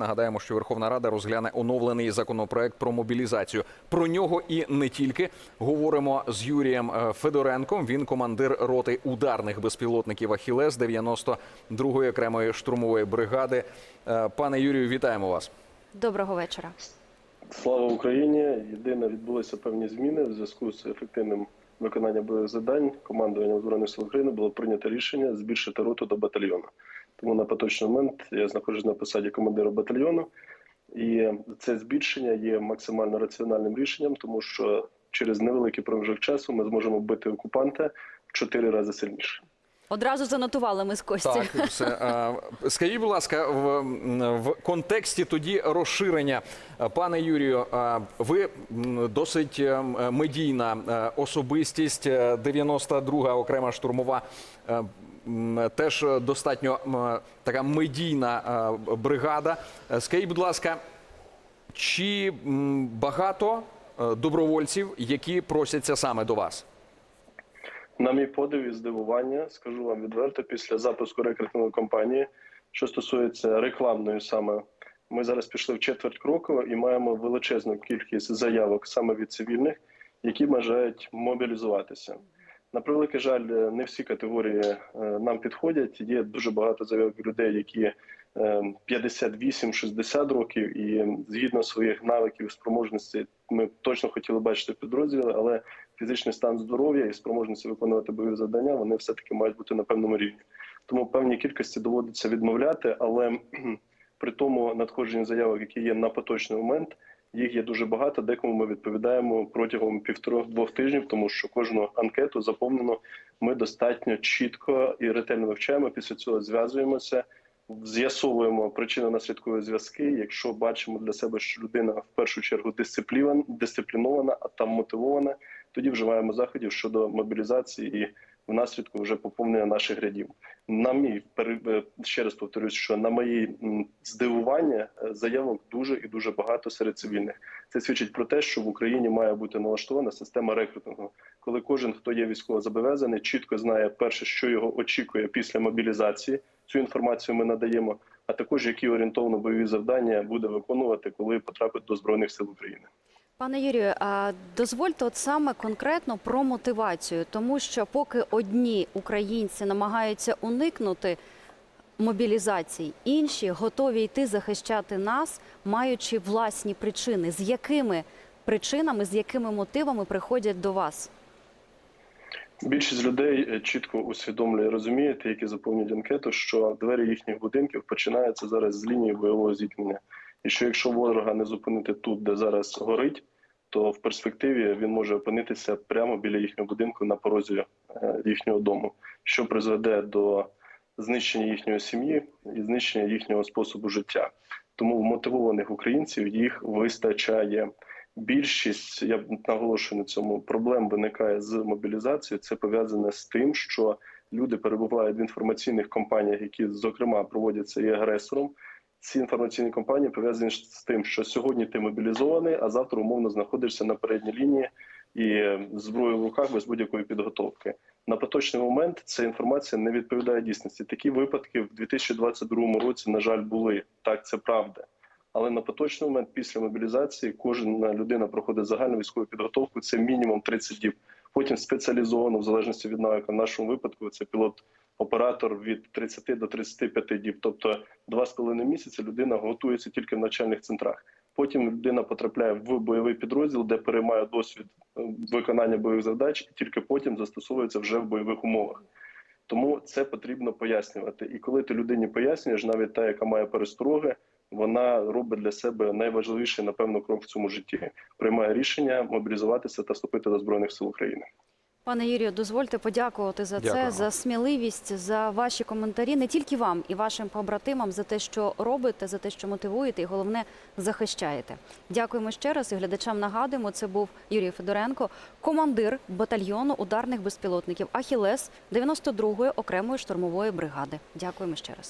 Нагадаємо, що Верховна Рада розгляне оновлений законопроект про мобілізацію. Про нього і не тільки говоримо з Юрієм е, Федоренком. Він командир роти ударних безпілотників Ахілес 92-ї окремої штурмової бригади. Е, Пане Юрію, вітаємо вас. Доброго вечора. Слава Україні! Єдине відбулися певні зміни в зв'язку з ефективним виконанням бойових завдань. Командуванням збройних сил України було прийнято рішення збільшити роту до батальйону. Тому на поточний момент я знаходжусь на посаді командира батальйону, і це збільшення є максимально раціональним рішенням, тому що через невеликий проміжок часу ми зможемо бити окупанта в чотири рази сильніше. Одразу занотували ми з Кості. Так, все. Скажіть, будь ласка, в, в контексті тоді розширення, е, пане Юрію, е, ви досить е, медійна особистість, е, 92-га окрема штурмова. Теж достатньо така медійна бригада. Скажіть, будь ласка, чи багато добровольців, які просяться саме до вас? На мій подив і здивування, скажу вам відверто, після запуску рекрутингової кампанії, що стосується рекламної саме, ми зараз пішли в четверть кроку і маємо величезну кількість заявок саме від цивільних, які бажають мобілізуватися. На превеликий жаль, не всі категорії е, нам підходять. Є дуже багато заявок людей, які е, 58-60 років, і згідно своїх навиків спроможностей, ми точно хотіли бачити в підрозділі, але фізичний стан здоров'я і спроможності виконувати бойові завдання вони все таки мають бути на певному рівні. Тому певні кількості доводиться відмовляти, але при тому надходженні заявок, які є на поточний момент, їх є дуже багато. Декому ми відповідаємо протягом півтора-двох тижнів, тому що кожну анкету заповнено ми достатньо чітко і ретельно вивчаємо. Після цього зв'язуємося, з'ясовуємо причинно-наслідкові зв'язки. Якщо бачимо для себе, що людина в першу чергу дисциплінована, а там мотивована, тоді вживаємо заходів щодо мобілізації і в наслідку вже поповнення наших рядів. На мій е, ще раз повторюсь, що на мої здивування е, заявок дуже і дуже багато серед цивільних. Це свідчить про те, що в Україні має бути налаштована система рекрутингу, коли кожен, хто є військово зобов'язаний, чітко знає перше, що його очікує після мобілізації. Цю інформацію ми надаємо. А також які орієнтовно бойові завдання буде виконувати, коли потрапить до збройних сил України. Пане Юрію, а дозвольте от саме конкретно про мотивацію, тому що поки одні українці намагаються уникнути мобілізації, інші готові йти захищати нас, маючи власні причини. З якими причинами, з якими мотивами приходять до вас? Більшість людей е, чітко усвідомлює, і розуміє, ті, які заповнюють анкету, що двері їхніх будинків починаються зараз з лінії бойового зіткнення. І що якщо ворога не зупинити тут, де зараз горить, то в перспективі він може опинитися прямо біля їхнього будинку на порозі е, їхнього дому, що призведе до знищення їхньої сім'ї і знищення їхнього способу життя. Тому в мотивованих українців їх вистачає. Більшість я наголошую на цьому проблем виникає з мобілізацією. Це пов'язане з тим, що люди перебувають в інформаційних компаніях, які зокрема проводяться і агресором. Ці інформаційні компанії пов'язані з тим, що сьогодні ти мобілізований, а завтра умовно знаходишся на передній лінії і зброю в руках без будь-якої підготовки. На поточний момент ця інформація не відповідає дійсності. Такі випадки в 2022 році, на жаль, були так. Це правда. Але на поточний момент після мобілізації кожна людина проходить загальну військову підготовку. Це мінімум 30 діб. Потім спеціалізовано, в залежності від навика. В нашому випадку це пілот-оператор від 30 до 35 діб. Тобто два з половиною місяці людина готується тільки в навчальних центрах. Потім людина потрапляє в бойовий підрозділ, де переймає досвід е, виконання бойових задач, і тільки потім застосовується вже в бойових умовах. Тому це потрібно пояснювати. І коли ти людині пояснюєш, навіть та, яка має перестороги, вона робить для себе найважливіший, напевно, крок в цьому житті. Приймає рішення мобілізуватися та вступити до збройних сил України. Пане Юрію, дозвольте подякувати за Дякуємо. це, за сміливість, за ваші коментарі, не тільки вам і вашим побратимам за те, що робите, за те, що мотивуєте, і головне захищаєте. Дякуємо ще раз. І глядачам нагадуємо, це був Юрій Федоренко, командир батальйону ударних безпілотників Ахілес 92-ї окремої штурмової бригади. Дякуємо ще раз.